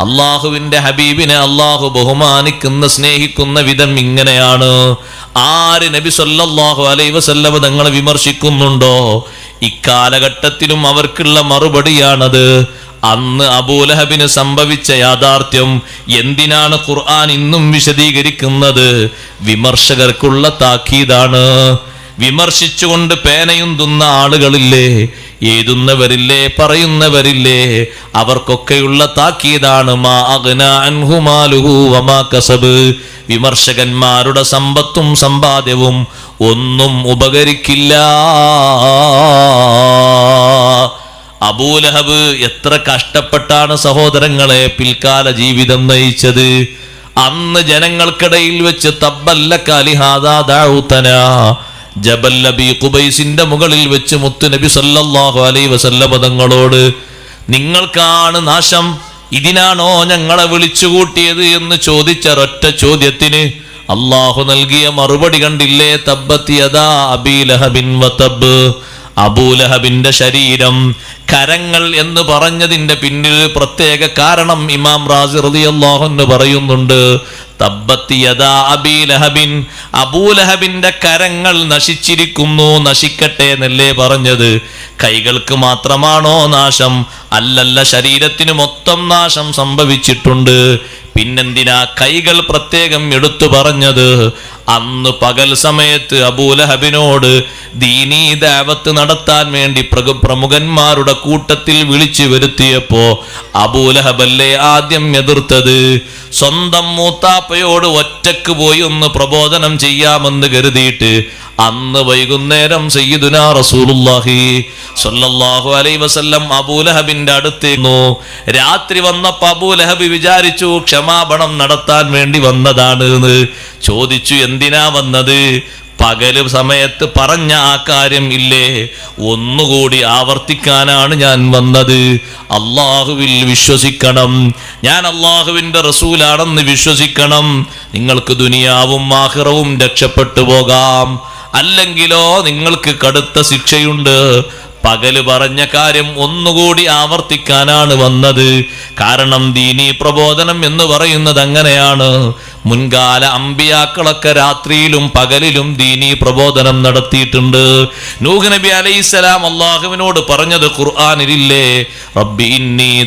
അള്ളാഹുവിന്റെ ഹബീബിനെ അള്ളാഹു ബഹുമാനിക്കുന്ന സ്നേഹിക്കുന്ന വിധം ഇങ്ങനെയാണ്. ആര് നബി സല്ലാഹു അലൈ വസല്ലമ തങ്ങളെ വിമർശിക്കുന്നുണ്ടോ? ഇക്കാലഘട്ടത്തിലും അവർക്കുള്ള മറുപടിയാണത്. അന്ന് അബൂലഹബിന് സംഭവിച്ച യാഥാർത്ഥ്യം എന്തിനാണ് ഖുർആൻ ഇന്നും വിശദീകരിക്കുന്നത്? വിമർശകർക്കുള്ള താക്കീതാണ്. വിമർശിച്ചുകൊണ്ട് പേനയുന്തുന്ന ആളുകളില്ലേ? എഴുതുന്നവരില്ലേ? പറയുന്നവരില്ലേ? അവർക്കൊക്കെയുള്ള താക്കീതാണ് മാ അഗ്ന അൻഹു മാലുഹു വമാ കസബ്. വിമർശകന്മാരുടെ സമ്പത്തും സമ്പാദ്യവും ഒന്നും ഉപകരിക്കില്ല. അബൂലഹബ് എത്ര കഷ്ടപ്പെട്ടാണ് സഹോദരങ്ങളെ പിൽക്കാല ജീവിതം നയിച്ചത്. അന്ന് ജനങ്ങൾക്കിടയിൽ വെച്ച് തബ്ബല്ല കാലിഹാദാദാഊത്തന നബി കുബൈസിന്റെ മുകളിൽ വെച്ച് മുത്തുനബി സല്ലല്ലാഹു അലൈഹി വസല്ലമ തങ്ങളോട് നിങ്ങൾക്കാണ് നാശം ഇതിനാണോ ഞങ്ങളെ വിളിച്ചുകൂട്ടിയത്? എന്ന് ചോദിച്ച ഒറ്റ ചോദ്യത്തിന്. അള്ളാഹു നൽകിയ മറുപടി കണ്ടില്ലേ? തബ്ബത്തിയതാ അബീലഹബിൻ വതബ് അബൂലഹബിന്റെ ശരീരം കരങ്ങൾ എന്ന് പറഞ്ഞതിന്റെ പിന്നിൽ പ്രത്യേക കാരണം ഇമാം റാസി റളിയല്ലാഹു അൻഹു പറയുന്നുണ്ട്. അബീലഹബിൻ അബൂലഹബിന്റെ കരങ്ങൾ നശിച്ചിരിക്കുന്നു നശിക്കട്ടെ എന്നല്ലേ പറഞ്ഞത്. കൈകൾക്ക് മാത്രമാണോ നാശം? അല്ലല്ല ശരീരത്തിന് മൊത്തം നാശം സംഭവിച്ചിട്ടുണ്ട്. പിന്നെന്തിനാ കൈകൾ പ്രത്യേകം എടുത്തു പറഞ്ഞത്? അന്ന് പകൽ സമയത്ത് അബൂലഹബിനോട് ദീനീ ദാവത്ത് നടത്താൻ വേണ്ടി പ്രമുഖന്മാരുടെ കൂട്ടത്തിൽ വിളിച്ചു വരുത്തിയപ്പോ അബൂലഹബല്ലേ ആദ്യം എതിർത്തത്? സ്വന്തം മൂത്താപ്പയോട് ഒറ്റയ്ക്ക് പോയി ഒന്ന് പ്രബോധനം ചെയ്യാമെന്ന് കരുതിയിട്ട് അന്ന് വൈകുന്നേരം സയ്യിദുനാ റസൂലുള്ളാഹി സ്വല്ലല്ലാഹു അലൈഹി വസല്ലം അബൂലഹബിന്റെ അടുത്തേന്നു രാത്രി വന്നപ്പോ അബൂലഹബ് വിചാരിച്ചു ക്ഷമാപണം നടത്താൻ വേണ്ടി വന്നതാണ് എന്ന് ചോദിച്ചു എന്തിനാ വന്നത്? പകൽ സമയത്ത് പറഞ്ഞ ആ കാര്യം ഇല്ലേ? ഒന്നുകൂടി ആവർത്തിക്കാനാണ് ഞാൻ വന്നത്. അള്ളാഹുവിൽ വിശ്വസിക്കണം. ഞാൻ അള്ളാഹുവിന്റെ റസൂലാണെന്ന് വിശ്വസിക്കണം. നിങ്ങൾക്ക് ദുനിയാവും ആഹ്റവും രക്ഷപ്പെട്ടു പോകാം. അല്ലെങ്കിലോ നിങ്ങൾക്ക് കടുത്ത ശിക്ഷയുണ്ട്. പകൽ പറഞ്ഞ കാര്യം ഒന്നുകൂടി ആവർത്തിക്കാനാണ് വന്നത്. കാരണം ദീനി പ്രബോധനം എന്ന് പറയുന്നത് അങ്ങനെയാണ്. മുൻകാല അമ്പിയാക്കളൊക്കെ രാത്രിയിലും പകലിലും ദീനി പ്രബോധനം നടത്തിയിട്ടുണ്ട്. നൂഹ് നബി അലൈഹിസ്സലാം അള്ളാഹുവിനോട് പറഞ്ഞത് ഖുർആാനിലില്ലേ? റബ്ബി ഇന്നി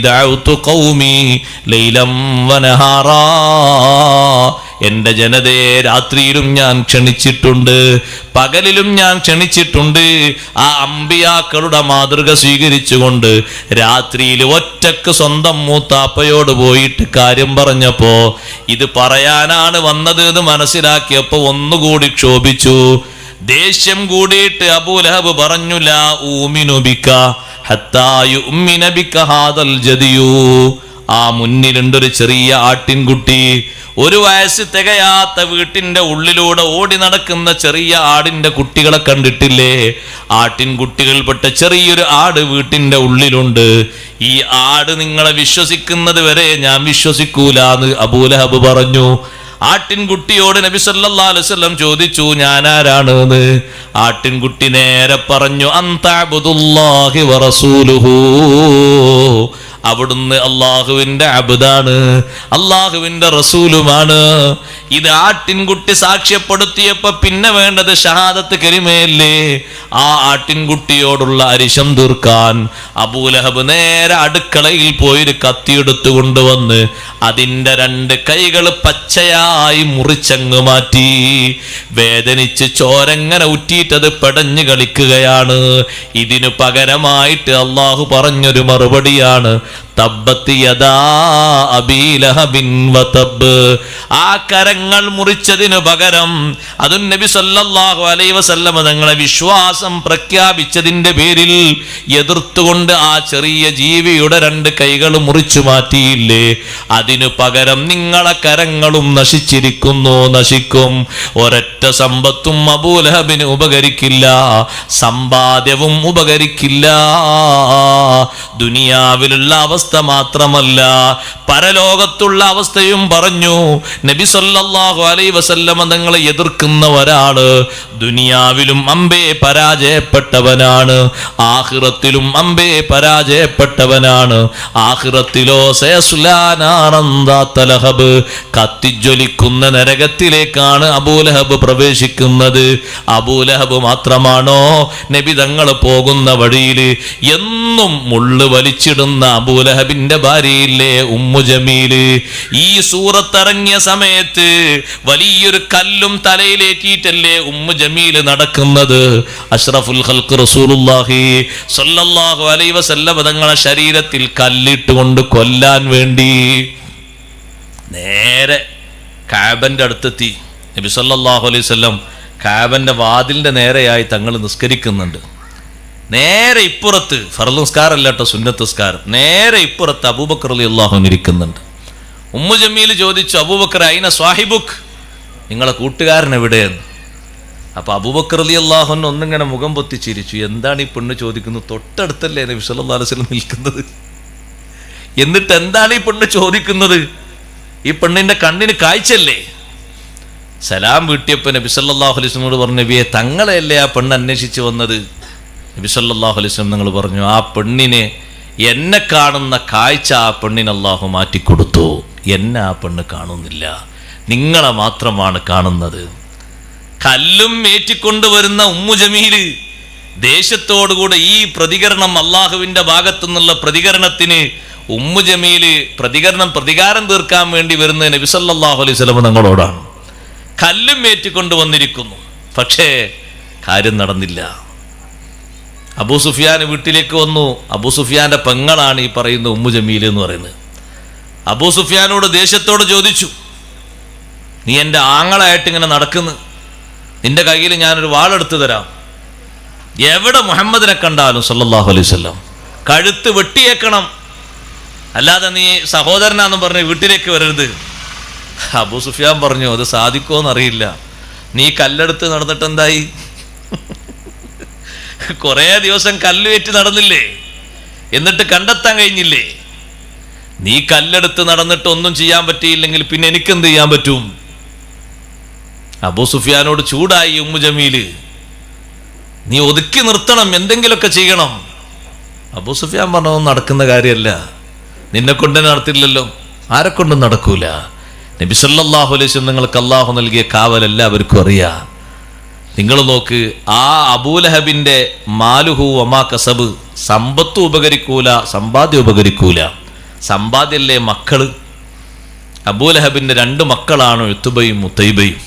ഖൗമി ലൈലം വനഹാറാ. എന്റെ ജനതയെ രാത്രിയിലും ഞാൻ ക്ഷണിച്ചിട്ടുണ്ട് പകലിലും ഞാൻ ക്ഷണിച്ചിട്ടുണ്ട്. ആ അമ്പിയാക്കളുടെ മാതൃക സ്വീകരിച്ചുകൊണ്ട് രാത്രിയിൽ ഒറ്റയ്ക്ക് സ്വന്തം മൂത്താപ്പയോട് പോയിട്ട് കാര്യം പറഞ്ഞപ്പോ ഇത് പറയാനാണ് വന്നത് എന്ന് മനസ്സിലാക്കിയപ്പോ ഒന്നുകൂടി ക്ഷോഭിച്ചു. ദേഷ്യം കൂടിയിട്ട് അബൂലഹബ് ലാ ഊമിനുബിക്ക ഹത്തായു ഉമ്മിനബിക്ക ബിക ഹാദൽ ജദിയു. ആ മുന്നിലുണ്ടൊരു ചെറിയ ആട്ടിൻകുട്ടി. ഒരു വയസ്സ് തികയാത്ത വീട്ടിന്റെ ഉള്ളിലൂടെ ഓടി നടക്കുന്ന ചെറിയ ആടിന്റെ കുട്ടികളെ കണ്ടിട്ടില്ലേ? ആട്ടിൻകുട്ടികൾപ്പെട്ട ചെറിയൊരു ആട് വീട്ടിന്റെ ഉള്ളിലുണ്ട്. ഈ ആട് നിങ്ങളെ വിശ്വസിക്കുന്നത് വരെ ഞാൻ വിശ്വസിക്കൂലാന്ന് അബൂലഹബ് പറഞ്ഞു. ആട്ടിൻകുട്ടിയോട് നബി സല്ലല്ലാഹു അലൈഹി വസല്ലം ചോദിച്ചു ഞാൻ ആരാണ് ആട്ടിൻകുട്ടി നേരെ പറഞ്ഞു അന്താബുദുല്ലാഹി വറസൂലുഹു അവിടുന്ന് അള്ളാഹുവിന്റെ അബുദാണ് അള്ളാഹുവിന്റെ റസൂലുമാണ്. ഇത് ആട്ടിൻകുട്ടി സാക്ഷ്യപ്പെടുത്തിയപ്പോ പിന്നെ വേണ്ടത് ഷഹാദത്ത് കരിമയല്ലേ? ആ ആട്ടിൻകുട്ടിയോടുള്ള അരിശം തീർക്കാൻ അബൂലഹബ് നേരെ അടുക്കളയിൽ പോയി ഒരു കത്തിയെടുത്തു കൊണ്ടുവന്ന് അതിന്റെ രണ്ട് കൈകൾ പച്ചയായി മുറിച്ചങ്ങ് മാറ്റി. വേദനിച്ച് ചോരങ്ങനെ ഉറ്റിയിട്ടത് പെടഞ്ഞു കളിക്കുകയാണ്. ഇതിനു പകരമായിട്ട് അള്ളാഹു പറഞ്ഞൊരു മറുപടിയാണ്. ആ കരങ്ങൾ മുറിച്ചതിനു പകരം അതും നബി സല്ലല്ലാഹു അലൈഹി വസല്ലമ തങ്ങളെ വിശ്വാസം പ്രഖ്യാപിച്ചതിന്റെ പേരിൽ എതിർത്തുകൊണ്ട് ആ ചെറിയ ജീവിയുടെ രണ്ട് കൈകൾ മുറിച്ചു മാറ്റിയില്ലേ? അതിനു പകരം നിങ്ങളെ കരങ്ങളും നശിച്ചിരിക്കുന്നു നശിക്കും. ഒരൊറ്റ സമ്പത്തും അബൂലഹബിന് ഉപകരിക്കില്ല സമ്പാദ്യവും ഉപകരിക്കില്ല. ദുനിയാവിലുള്ള അവസ്ഥ മാത്രമല്ല. പരലോകത്തുള്ള അവസ്ഥയും പറഞ്ഞു. നബി സല്ലാഹു അലൈ വസല്ലമ തങ്ങളെ എതിർക്കുന്ന ഒരാൾ ദുനിയാവിലും അമ്പേ പരാജയപ്പെട്ടവനാണ്. ആഖിറത്തിലും അമ്പേ പരാജയപ്പെട്ടവനാണ്. ആഖിറത്തിലോ സയസുലാനാനന്ദാത്തലഹബ് കത്തിജ്വലിക്കുന്ന നരകത്തിലേക്കാണ് അബൂലഹബ് പ്രവേശിക്കുന്നത്. അബൂലഹബ് മാത്രമാണോ നബി തങ്ങൾ പോകുന്ന വഴിയിൽ എന്നും മുള്ളു വലിച്ചിടുന്ന അബൂലഹബിന്റെ ഭാര്യയില്ലേ ഉമ്മു ജമീൽ. ഈ സൂറത്തിറങ്ങിയ സമയത്ത് വലിയൊരു കല്ലും തലയിലേറ്റിയിട്ടല്ലേ ഉമ്മു ജമീൽ നടക്കുന്നത്? അഷ്റഫുൽ ഹൽക്ക് റസൂലുള്ളാഹി സ്വല്ലല്ലാഹു അലൈഹി വസല്ലം തങ്ങളെ ശരീരത്തിൽ കല്ലിട്ടുകൊണ്ട് കൊല്ലാൻ വേണ്ടി നേരെ കാബന്റെ അടുത്തെത്തി. നബി സല്ലല്ലാഹു അലൈഹി വസല്ലം കാബന്റെ വാതിലിന്റെ നേരെയായി തങ്ങൾ നിസ്കരിക്കുന്നുണ്ട്. നേരെ ഇപ്പുറത്ത് ഫർദ് നിസ്കാരമല്ല കേട്ടോ സുന്നത്ത് നിസ്കാരം. നേരെ ഇപ്പുറത്ത് അബൂബക്കർ അലി അള്ളാഹു ഇരിക്കുന്നുണ്ട്. ഉമ്മു ജമീൽ ചോദിച്ചു അബൂബക്കർ അയിന സ്വാഹിബുക്ക് നിങ്ങളെ കൂട്ടുകാരൻ എവിടെയെന്ന്? അപ്പൊ അബൂബക്കർ അലി അള്ളാഹുൻ ഒന്നിങ്ങനെ മുഖം പൊത്തിച്ചിരിച്ചു എന്താണ് ഈ പെണ്ണ് ചോദിക്കുന്നത്? തൊട്ടടുത്തല്ലേ നബി വസല്ലം നിൽക്കുന്നത്? എന്നിട്ട് എന്താണ് ഈ പെണ്ണ് ചോദിക്കുന്നത്? ഈ പെണ്ണിന്റെ കണ്ണിന് കാഴ്ചയല്ലേ? സലാം വീട്ടിയപ്പോ നബി സല്ലല്ലാഹു അലൈഹി വസല്ലമോട് പറഞ്ഞു നബിയെ തങ്ങളെയല്ലേ ആ പെണ്ണ് അന്വേഷിച്ച് വന്നത്? നബി വസല്ലം നിങ്ങൾ പറഞ്ഞു ആ പെണ്ണിനെ എന്നെ കാണുന്ന കാഴ്ച ആ പെണ്ണിന് അള്ളാഹു മാറ്റിക്കൊടുത്തു. എന്നെ ആ പെണ്ണ് കാണുന്നില്ല. നിങ്ങളെ മാത്രമാണ് കാണുന്നത്. കല്ലും ഏറ്റിക്കൊണ്ടുവരുന്ന ഉമ്മു ജമീൽ ദേശത്തോടുകൂടെ ഈ പ്രതികരണം അള്ളാഹുവിന്റെ ഭാഗത്തു നിന്നുള്ള പ്രതികരണത്തിന് ഉമ്മു ജമീൽ പ്രതികരണം പ്രതികാരം തീർക്കാൻ വേണ്ടി വരുന്ന നബി സല്ലല്ലാഹു അലൈഹി വസല്ലം നിങ്ങളോടാണ് കല്ലും ഏറ്റിക്കൊണ്ട് വന്നിരിക്കുന്നു പക്ഷേ കാര്യം നടന്നില്ല. അബൂ സുഫിയാൻ വീട്ടിലേക്ക് വന്നു. അബൂ സുഫിയാന്റെ പെങ്ങളാണ് ഈ പറയുന്ന ഉമ്മു ജമീൽ എന്ന് പറയുന്നത്. അബൂ സുഫിയാനോട് ദേഷ്യത്തോട് ചോദിച്ചു നീ എന്റെ ആങ്ങളായിട്ട് ഇങ്ങനെ നടക്കുന്നു. നിന്റെ കയ്യിൽ ഞാനൊരു വാളെടുത്ത് തരാം. എവിടെ മുഹമ്മദിനെ കണ്ടാലും സല്ലാഹു അലൈഹി വസല്ലം. കഴുത്ത് വെട്ടിയേക്കണം. അല്ലാതെ നീ സഹോദരനാന്ന് പറഞ്ഞ് വീട്ടിലേക്ക് വരരുത്. അബൂ സുഫിയാൻ പറഞ്ഞു അത് സാധിക്കുമോ എന്നറിയില്ല. നീ കല്ലെടുത്ത് നടന്നിട്ട് എന്തായി കുറേ ദിവസം കല്ലുവേറ്റ് നടന്നില്ലേ? എന്നിട്ട് കണ്ടെത്താൻ കഴിഞ്ഞില്ലേ? നീ കല്ലെടുത്ത് നടന്നിട്ട് ഒന്നും ചെയ്യാൻ പറ്റിയില്ലെങ്കിൽ പിന്നെ എനിക്കെന്ത് ചെയ്യാൻ പറ്റും? അബൂ സുഫിയാനോട് ചൂടായി ഉമ്മു ജമീൽ. നീ ഒതുക്കി നിർത്തണം എന്തെങ്കിലുമൊക്കെ ചെയ്യണം. അബൂ സുഫിയാൻ പറഞ്ഞതൊന്നും നടക്കുന്ന കാര്യമല്ല. നിന്നെ കൊണ്ട് നടത്തില്ലല്ലോ. ആരെ കൊണ്ടും നടക്കൂല. നബി സല്ലല്ലാഹു അലൈഹി വസല്ലം നിങ്ങൾക്ക് അള്ളാഹു നൽകിയ കാവൽ എല്ലാവർക്കും അറിയാം. നിങ്ങൾ നോക്ക് ആ അബൂലഹബിന്റെ മാലുഹു ഒമാ കസബ് സമ്പത്തും ഉപകരിക്കൂല സമ്പാദ്യം ഉപകരിക്കൂല. സമ്പാദ്യല്ലേ മക്കൾ? അബൂലഹബിന്റെ രണ്ട് മക്കളാണ് എത്തുബയും മുത്തൈബയും.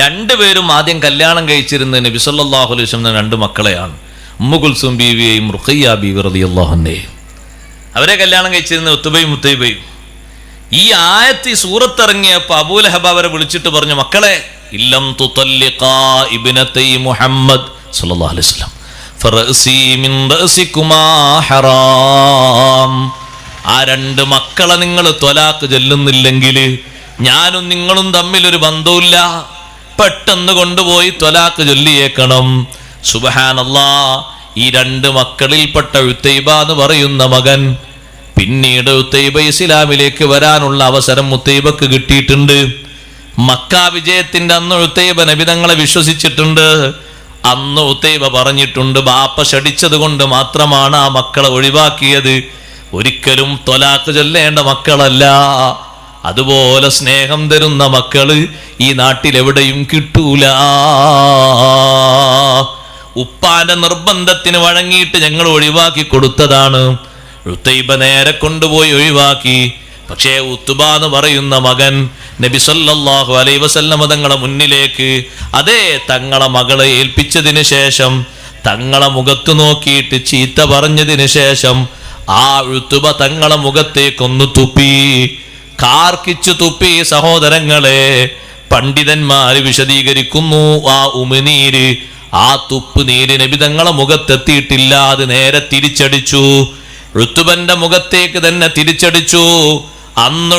രണ്ടുപേരും ആദ്യം കല്യാണം കഴിച്ചിരുന്ന നബി സല്ലല്ലാഹു അലൈഹി വസല്ലം രണ്ട് മക്കളെയാണ്. ഉമ്മുഗുൽസും ബീവിയെയും റുഖയ്യ ബീവി റളിയല്ലാഹു അള്ളാഹുനെയും അവരെ കല്യാണം കഴിച്ചിരുന്ന ഒത്തുബയും മുത്തൈബയും. ഈ ആയത്തി സൂറത്തിറങ്ങിയപ്പോൾ സൂറത്തിറങ്ങിയപ്പോ അബൂലഹബ അവരെ വിളിച്ചിട്ട് പറഞ്ഞു മക്കളെ ഇബ്നതൈ മുഹമ്മദ് അലൈഹി വസല്ലം. ഫറസി മിൻ ഹറാം. ആ രണ്ട് മക്കളെ നിങ്ങൾ ത്വലാക്ക് ചെല്ലുന്നില്ലെങ്കിൽ ഞാനും നിങ്ങളും തമ്മിൽ ഒരു ബന്ധവുമില്ല. പെട്ടെന്ന് കൊണ്ടുപോയി ത്വലാക്ക് ചൊല്ലിയേക്കണം. സുബഹാനല്ലാ ഈ രണ്ട് മക്കളിൽപ്പെട്ട ഉത്തൈബ എന്ന് പറയുന്ന മകൻ പിന്നീട് ഉത്തൈബ ഇസ്ലാമിലേക്ക് വരാനുള്ള അവസരം മുത്തൈബക്ക് കിട്ടിയിട്ടുണ്ട്. മക്ക വിജയത്തിന്റെ അന്ന് ഉത്തൈബ നബിതങ്ങളെ വിശ്വസിച്ചിട്ടുണ്ട്. അന്ന് ഉത്തൈബ പറഞ്ഞിട്ടുണ്ട് ബാപ്പ ഷടിച്ചത് കൊണ്ട് മാത്രമാണ് ആ മക്കളെ ഒഴിവാക്കിയത്. ഒരിക്കലും തൊലാക്ക് ചൊല്ലേണ്ട മക്കളല്ല. അതുപോലെ സ്നേഹം തരുന്ന മക്കൾ ഈ നാട്ടിൽ എവിടെയും കിട്ടൂല. ഉപ്പാന്റെ നിർബന്ധത്തിന് വഴങ്ങിയിട്ട് ഞങ്ങൾ ഒഴിവാക്കി കൊടുത്തതാണ്. ഉത്തൈബ നേരെ കൊണ്ടുപോയി ഒഴിവാക്കി. പക്ഷേ ഉത്തുബ എന്ന് പറയുന്ന മകൻ നബി സല്ലാഹു അലൈ വസല്ലമ തങ്ങളെ മുന്നിലേക്ക് അതേ തങ്ങളെ മകളെ ഏൽപ്പിച്ചതിന് ശേഷം തങ്ങളെ മുഖത്ത് നോക്കിയിട്ട് ചീത്ത പറഞ്ഞതിന് ശേഷം ആ ഉഴുത്തുബ തങ്ങളെ മുഖത്തേക്കൊന്ന് തുപ്പി കാർക്കിച്ചു തുപ്പി. സഹോദരങ്ങളെ പണ്ഡിതന്മാര് വിശദീകരിക്കുന്നു ആ ഉമിനീര് ആ തുപ്പ് നീര് നബി തങ്ങളെ മുഖത്തെത്തിയിട്ടില്ല. അത് നേരെ തിരിച്ചടിച്ചു. ഋത്തുബന്റെ മുഖത്തേക്ക് തന്നെ തിരിച്ചടിച്ചു. അന്ന്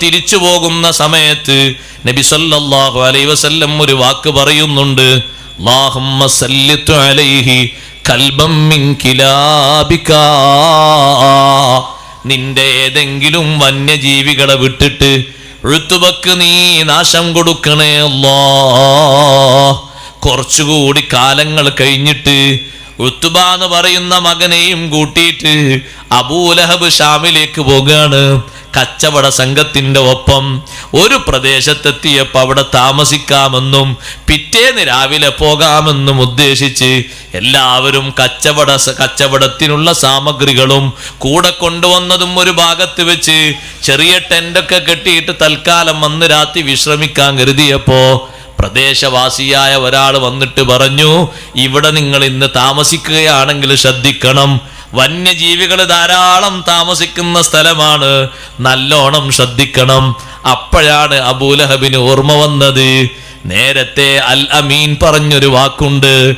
തിരിച്ചു പോകുന്ന സമയത്ത് നബി സല്ലാഹു അലൈ വസല്ലം ഒരു വാക്ക് പറയുന്നുണ്ട് നിന്റെ ഏതെങ്കിലും വന്യജീവികളെ വിട്ടിട്ട് ഋത്തുബക്ക് നീ നാശം കൊടുക്കണേ അല്ലാ. കുറച്ചുകൂടി കാലങ്ങൾ കഴിഞ്ഞിട്ട് ഉത്തുബ എന്ന് പറയുന്ന മകനെയും കൂട്ടിയിട്ട് അബൂലഹബ് ഷാമിലേക്ക് പോകാണ്. കച്ചവട സംഘത്തിന്റെ ഒപ്പം ഒരു പ്രദേശത്തെത്തിയപ്പോൾ അവിടെ താമസിക്കാമെന്നും പിറ്റേന്ന് രാവിലെ പോകാമെന്നും ഉദ്ദേശിച്ച് എല്ലാവരും കച്ചവട കച്ചവടത്തിനുള്ള സാമഗ്രികളും കൂടെ കൊണ്ടുവന്നതും ഒരു ഭാഗത്ത് വെച്ച് ചെറിയ ടെന്റൊക്കെ കെട്ടിയിട്ട് തൽക്കാലം വന്ന് രാത്രി വിശ്രമിക്കാൻ കരുതിയപ്പോൾ പ്രദേശവാസിയായ ഒരാൾ വന്നിട്ട് പറഞ്ഞു ഇവിടെ നിങ്ങൾ ഇന്ന് താമസിക്കുകയാണെങ്കിൽ ശ്രദ്ധിക്കണം വന്യജീവികൾ ധാരാളം താമസിക്കുന്ന സ്ഥലമാണ്. നല്ലോണം ശ്രദ്ധിക്കണം. അപ്പോഴാണ് അബൂലഹബിന് ഓർമ്മ വന്നത്. നേരത്തെ അൽ അമീൻ പറഞ്ഞൊരു വാക്കുണ്ട്.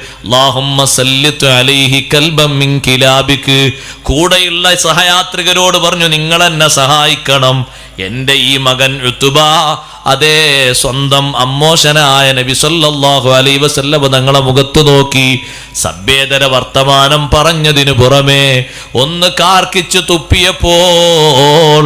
കൂടെയുള്ള സഹയാത്രികരോട് പറഞ്ഞു നിങ്ങൾ എന്നെ സഹായിക്കണം. എന്റെ ഈ മകൻ ഉത്തുബ അതേ സ്വന്തം അമ്മോശനായ നബി സല്ലല്ലാഹു അലൈഹി വസല്ലം തങ്ങളെ മുഖത്ത് നോക്കി സഭ്യേതര വർത്തമാനം പറഞ്ഞതിനു പുറമേ ഒന്ന് കാർക്കിച്ചു തുപ്പിയപ്പോൾ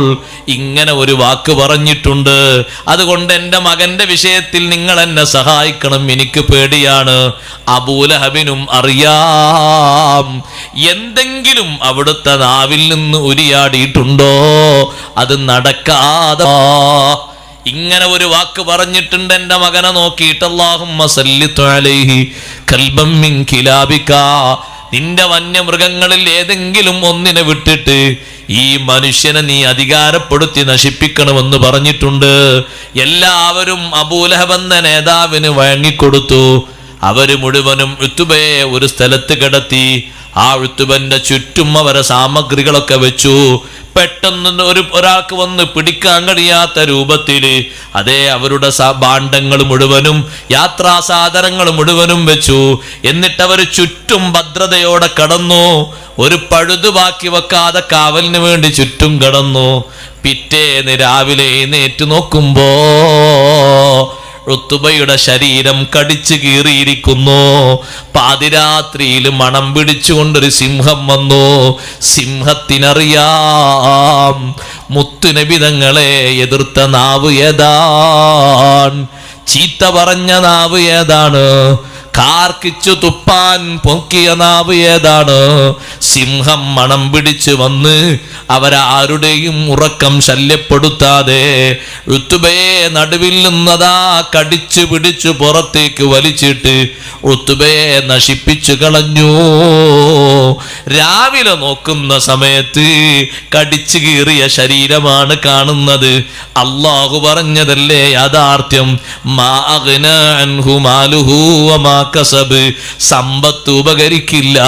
ഇങ്ങനെ ഒരു വാക്ക് പറഞ്ഞിട്ടുണ്ട്. അതുകൊണ്ട് എന്റെ മകന്റെ വിഷയത്തിൽ നിങ്ങൾ എന്നെ സഹായിക്കണം. എനിക്ക് പേടിയാണ്. അബൂലഹബിനും അറിയാം. എന്തെങ്കിലും അവിടുത്തെ നാവിൽ നിന്ന് ഉരിയാടിയിട്ടുണ്ടോ? അത് നടക്കാതെ ഇങ്ങനെ ഒരു വാക്ക് പറഞ്ഞിട്ടുണ്ട് എന്റെ മകനെ നോക്കിയിട്ട് നിന്റെ വന്യമൃഗങ്ങളിൽ ഏതെങ്കിലും ഒന്നിനെ വിട്ടിട്ട് ഈ മനുഷ്യനെ നീ അധികാരപ്പെടുത്തി നശിപ്പിക്കണമെന്ന് പറഞ്ഞിട്ടുണ്ട്. എല്ലാവരും അബൂലഹബ് എന്ന നേതാവിന് വഴങ്ങിക്കൊടുത്തു. അവർ മുഴുവനും ഉത്തുബയെ ഒരു സ്ഥലത്ത് കിടത്തി ആ ഉത്തുബന്റെ ചുറ്റും അവരെ സാമഗ്രികളൊക്കെ വെച്ചു. പെട്ടെന്ന് ഒരു ഒരാൾക്ക് വന്ന് പിടിക്കാൻ കഴിയാത്ത രൂപത്തിൽ അതേ അവരുടെ ഭാണ്ഡങ്ങൾ മുഴുവനും യാത്രാ സാധനങ്ങൾ മുഴുവനും വെച്ചു. എന്നിട്ട് അവർ ചുറ്റും ഭദ്രതയോടെ കടന്നു. ഒരു പഴുതു ബാക്കി വെക്കാതെ കാവലിന് വേണ്ടി ചുറ്റും കടന്നു. പിറ്റേന്ന് രാവിലെ എഴുന്നേറ്റ് നോക്കുമ്പോ ഋത്തുബയുടെ ശരീരം കടിച്ചു കീറിയിരിക്കുന്നു. പാതിരാത്രിയിൽ മണം പിടിച്ചുകൊണ്ടൊരു സിംഹം വന്നു. സിംഹത്തിനറിയാം മുത്തുനബിതങ്ങളെ എതിർത്ത നാവ് ഏതാൻ ചീത്ത പറഞ്ഞ നാവ് ഏതാണ്? കാർക്കിച്ചു തുപ്പാൻ പൊക്കിയ നാവ് ഏതാണ്? സിംഹം മണം പിടിച്ചു വന്ന് അവരാരുടെയും ഉറക്കം ശല്യപ്പെടുത്താതെ ഋത്തുബയെ നടുവിൽ നിന്നതാ കടിച്ചു പിടിച്ചു പുറത്തേക്ക് വലിച്ചിട്ട് ഋത്തുബയെ നശിപ്പിച്ചു കളഞ്ഞു. രാവിലെ നോക്കുന്ന സമയത്ത് കടിച്ചു കീറിയ ശരീരമാണ് കാണുന്നത്. അള്ളാഹു പറഞ്ഞതല്ലേ യാഥാർത്ഥ്യം? മാ അഗ്ന അൻഹു മാലുഹു വമാ കസബ് സമ്പത്ത് ഉപകരിക്കില്ല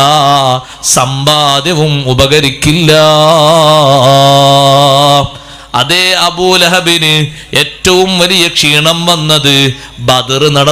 സമ്പാദ്യവും ഉപകരിക്കില്ല. അതേ അബൂലഹബിന് ഏറ്റവും വലിയ ക്ഷീണം വന്നത് ബദർ നട